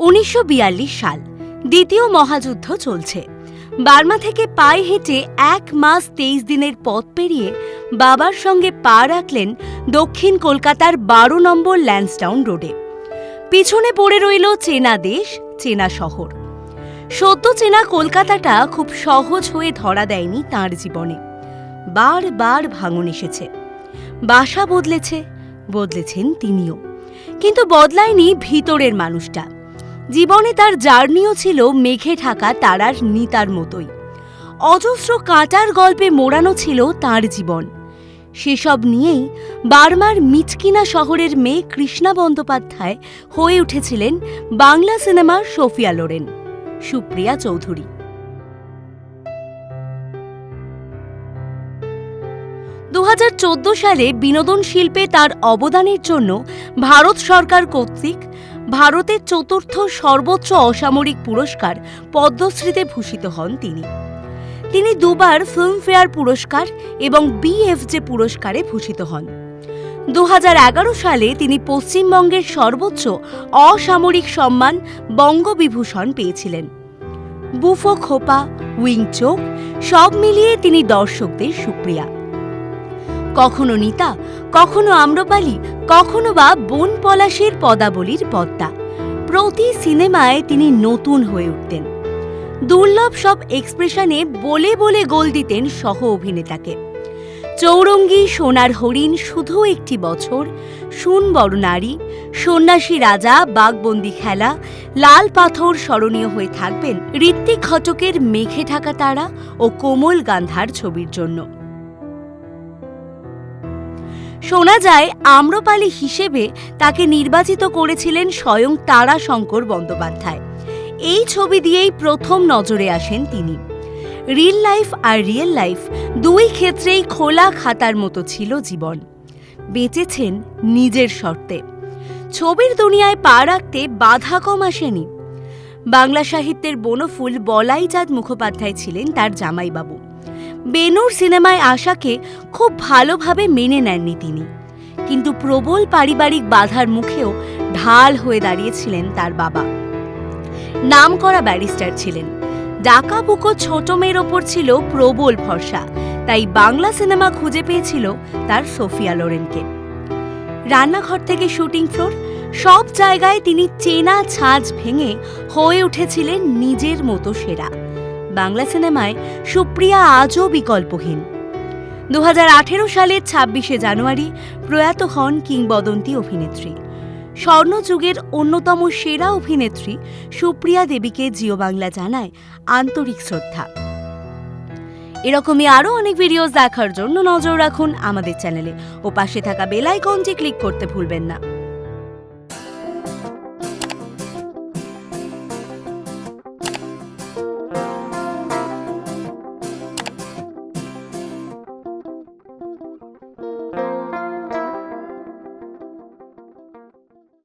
উনিশশো বিয়াল্লিশ সাল দ্বিতীয় মহাযুদ্ধ চলছে। বার্মা থেকে পায়ে হেঁটে এক মাস তেইশ দিনের পথ পেরিয়ে বাবার সঙ্গে পা রাখলেন দক্ষিণ কলকাতার বারো নম্বর ল্যান্সডাউন রোডে। পিছনে পড়ে রইল চেনা দেশ, চেনা শহর। সদ্য চেনা কলকাতাটা খুব সহজ হয়ে ধরা দেয়নি তার জীবনে। বারবার ভাঙন এসেছে। বাসা বদলেছে, বদলেছেন তিনিও। কিন্তু বদলায়নি ভিতরের মানুষটা। জীবনে তার জার্নিও ছিল মেঘে ঢাকা তারার নিতার মতোই। অজস্র কাঁটার গল্পে মোড়ানো ছিল তার জীবন। সেসব নিয়েই বার্মার মিচকিনা শহরের মেয়ে কৃষ্ণা বন্দ্যোপাধ্যায় হয়ে উঠেছিলেন বাংলা সিনেমার সোফিয়া লোরেন। সুপ্রিয়া চৌধুরী। দু হাজার চোদ্দ সালে বিনোদন শিল্পে তার অবদানের জন্য ভারত সরকার কর্তৃক ভারতের চতুর্থ সর্বোচ্চ অসামরিক পুরস্কার পদ্মশ্রীতে ভূষিত হন তিনি। তিনি দুবার ফিল্মফেয়ার পুরস্কার এবং বিএফজে পুরস্কারে ভূষিত হন। দু সালে তিনি পশ্চিমবঙ্গের সর্বোচ্চ অসামরিক সম্মান বঙ্গবিভূষণ পেয়েছিলেন। বুফো খোপা, উইং চোখ, সব মিলিয়ে তিনি দর্শকদের সুপ্রিয়া। কখনো নিতা, কখনো আম্রপালি কখনো বা বন পলাশের পদাবলীর পদ্মা। প্রতি সিনেমায় তিনি নতুন হয়ে উঠতেন। দুর্লভ সব এক্সপ্রেশনে বলে বলে গোল দিতেন সহ অভিনেতাকে। চৌরঙ্গী সোনার হরিণ শুধু একটি বছর, শুন বড় নারী, সন্ন্যাসী রাজা, বাঘবন্দি খেলা, লাল পাথর স্মরণীয় হয়ে থাকবেন ঋত্বিক ঘটকের মেঘে ঢাকা তারা ও কোমল গান্ধার ছবির জন্য। শোনা যায়, আম্রপালি হিসেবে তাকে নির্বাচিত করেছিলেন স্বয়ং তারাশঙ্কর বন্দ্যোপাধ্যায়। এই ছবি দিয়েই প্রথম নজরে আসেন তিনি। রিল লাইফ আর রিয়েল লাইফ দুই ক্ষেত্রেই খোলা খাতার মতো ছিল জীবন। বেঁচেছেন নিজের শর্তে। ছবির দুনিয়ায় পা রাখতে বাধা কম আসেনি। বাংলা সাহিত্যের বনফুল বলাইচাঁদ মুখোপাধ্যায় ছিলেন তার জামাইবাবু। বেনুর সিনেমায় আশাকে খুব ভালোভাবে মেনে নেননি তিনি। কিন্তু প্রবল পারিবারিক বাধার মুখেও ঢাল হয়ে দাঁড়িয়েছিলেন তার বাবা। নামকরা ব্যারিস্টার ছিলেন। ডাকা বুকো ছোট মেয়ের ওপর ছিল প্রবল ভরসা, তাই বাংলা সিনেমা খুঁজে পেয়েছিল তার সোফিয়া লোরেনকে। রান্নাঘর থেকে শুটিং ফ্লোর, সব জায়গায় তিনি চেনা ছাঁচ ভেঙে হয়ে উঠেছিলেন নিজের মতো সেরা। বাংলা সিনেমায় সুপ্রিয়া আজও বিকল্পহীন। দু হাজার আঠেরো সালের ছাব্বিশে জানুয়ারি প্রয়াত হন কিংবদন্তি অভিনেত্রী। স্বর্ণযুগের অন্যতম সেরা অভিনেত্রী সুপ্রিয়া দেবীকে জিও বাংলা জানায় আন্তরিক শ্রদ্ধা। এরকমই আরও অনেক ভিডিওস দেখার জন্য নজর রাখুন আমাদের চ্যানেলে। ও পাশে থাকা বেল আইকনটি ক্লিক করতে ভুলবেন না।